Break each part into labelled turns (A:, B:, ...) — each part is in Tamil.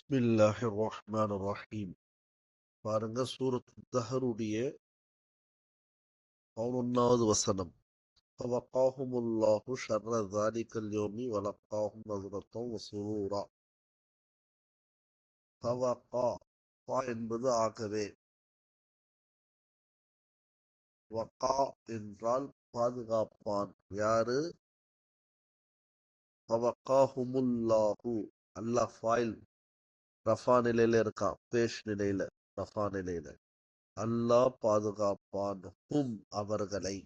A: பிஸ்மில்லாஹி ரஹ்மான் ரஹீம் பாருங்க சூரத் தஹருடைய பதினொன்னாவது வசனம் فوقاهم الله شر ذلك اليوم ولقاهم نظرة وسرورا فوقا ஃபா என்பது ஆகவே வகா என்றால் பாதுகாப்பான் யாரு ஃபவக்காஹுமுல்லாஹு அல்லாஹ் ஃபாயில் ரஃபா நிலையில இருக்கான். பேஷ் நிலையில ரஃபா நிலையில. அல்லாஹ் பாதுகாப்பான் ஹும் அவர்களை.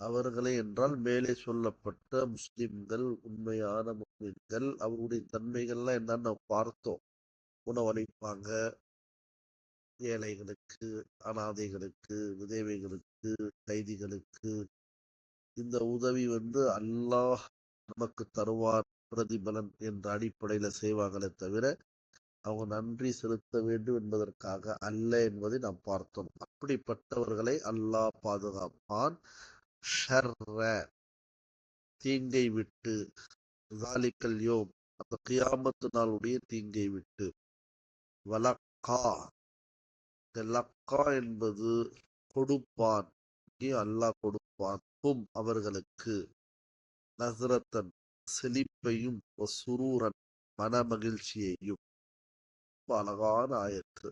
A: அவர்களை என்றால் மேலே சொல்லப்பட்ட முஸ்லிம்கள் உண்மையான முஸ்லிம்கள் அவருடைய தன்மைகள்லாம் என்னன்னு நம்ம பார்த்தோம். உணவளிப்பாங்க. ஏழைகளுக்கு அனாதைகளுக்கு விதவைகளுக்கு கைதிகளுக்கு. இந்த உதவி வந்து அல்லாஹ் நமக்கு தருவார். பிரதிபலன் என்ற அடிப்படையில செய்வாங்களே தவிர அவங்க நன்றி செலுத்த வேண்டும் என்பதற்காக அல்ல என்பதை நாம் பார்த்தோம். அப்படிப்பட்டவர்களை அல்லாஹ் பாதுகாப்பான். தீங்கை விட்டு. ஜாலிக்கல் யோம் அந்த கியாமத்து நாளுடைய தீங்கை விட்டு. வலக்கா லக்கா என்பது கொடுப்பான். அல்லாஹ் கொடுப்பான். அவர்களுக்கு. நசரத்தன் செழிப்பையும் சுரூரன் மன மகிழ்ச்சியையும் அழகான ஆயத்து.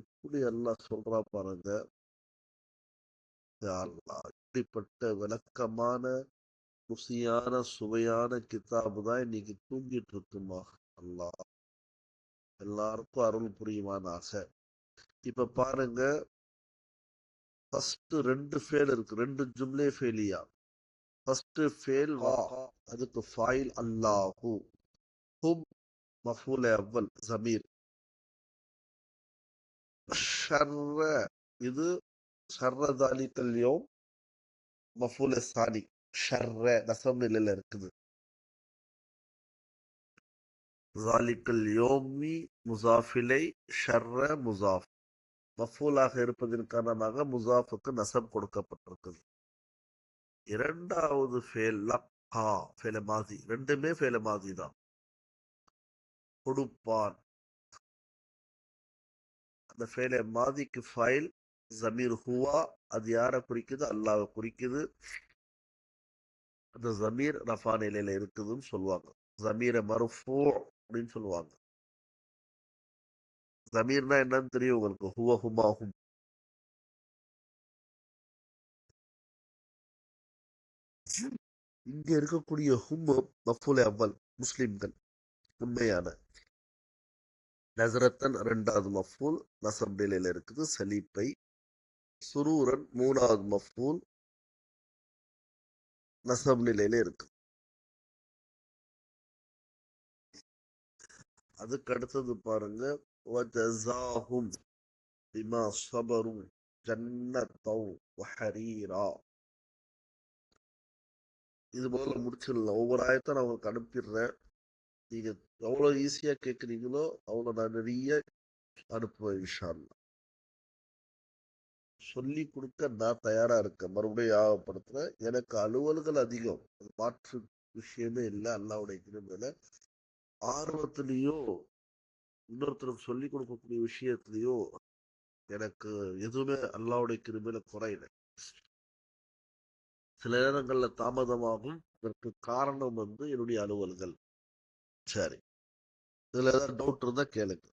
A: எப்படி எல்லாம் சொல்றா பாருங்க. இப்படிப்பட்ட விளக்கமான ருசியான சுவையான கிதாபு தான் இன்னைக்கு தூங்கிட்டு இருக்குமா? அல்லா எல்லாருக்கும் அருள் புரியுமானாக. இப்ப பாருங்க. ஃபர்ஸ்ட் ரெண்டு ஃபேல் இருக்கு ரெண்டு ஜும்லே ஃபெயிலியா ஃபர்ஸ்ட் ஃபேல் வா அதுக்கு ஃபைல் அல்லாஹு ஹும் மஃபூல் அவ்வல் ஜமீர் ஷர்ர இது ஷர்ர தாலிக்கல் யோம் மஃபூல் சாலி ஷர்ர நசம் நிலையில இருக்குது ஜாலிக்கல் யோமி முசாஃபிலை ஷர்ர முசாஃப் மஃபூலாக இருப்பதன் காரணமாக முசாஃபுக்கு நசம் கொடுக்கப்பட்டிருக்குது இரண்டாவது ஃபேல் லக்கா ஃபேல மாதி. ரெண்டுமே ஃபேல மாதி தான். கொடுப்பான். அந்த ஃபேல மாதிக்கு ஃபைல் ஜமீர் ஹுவா அது யாரை குறிக்குது? அல்லாவை குறிக்குது. அந்த ஜமீர் ரஃபா நிலையில இருக்குதுன்னு சொல்லுவாங்க. ஜமீர மருஃபூ அப்படின்னு சொல்லுவாங்க. ஜமீர்னா என்னன்னு தெரியும் உங்களுக்கு? ஹுவ ஹுமா ஹும் இங்க இருக்கக்கூடிய ஹும் மஃபூல் அவ்வல் முஸ்லிம்கள் உண்மையான நசரத்தன் ரெண்டாவது மஃபூல் நசம் நிலையில இருக்குது சலீப்பை சுரூரன் மூணாவது மஃபூல் நசம் நிலையில இருக்கு அதுக்கு அடுத்தது பாருங்க وجزاهم بما صبروا جنة وحريرا இது போல முடிச்சிடலாம். ஒவ்வொரு ஆயத்தை நான் உங்களுக்கு அனுப்பிடுறேன். நீங்க எவ்வளவு ஈஸியா கேட்குறீங்களோ அவ்வளவு நான் நிறைய அனுப்புவேன் விஷால் சொல்லி கொடுக்க நான் தயாரா இருக்கேன். மறுபடியும் ஞாபகப்படுத்துறேன். எனக்கு அலுவல்கள் அதிகம். அது மாற்று விஷயமே இல்லை. அல்லாவுடைய கிருமையில ஆர்வத்திலேயோ இன்னொருத்தருக்கு சொல்லி கொடுக்கக்கூடிய விஷயத்திலேயோ எனக்கு எதுவுமே அல்லாவுடைய கிருமையில குறையில. சில நேரங்கள்ல தாமதமாகும். இதற்கு காரணம் வந்து என்னுடைய அலுவல்கள். சரி. இதுல ஏதாவது டவுட் இருந்தா கேளுங்க.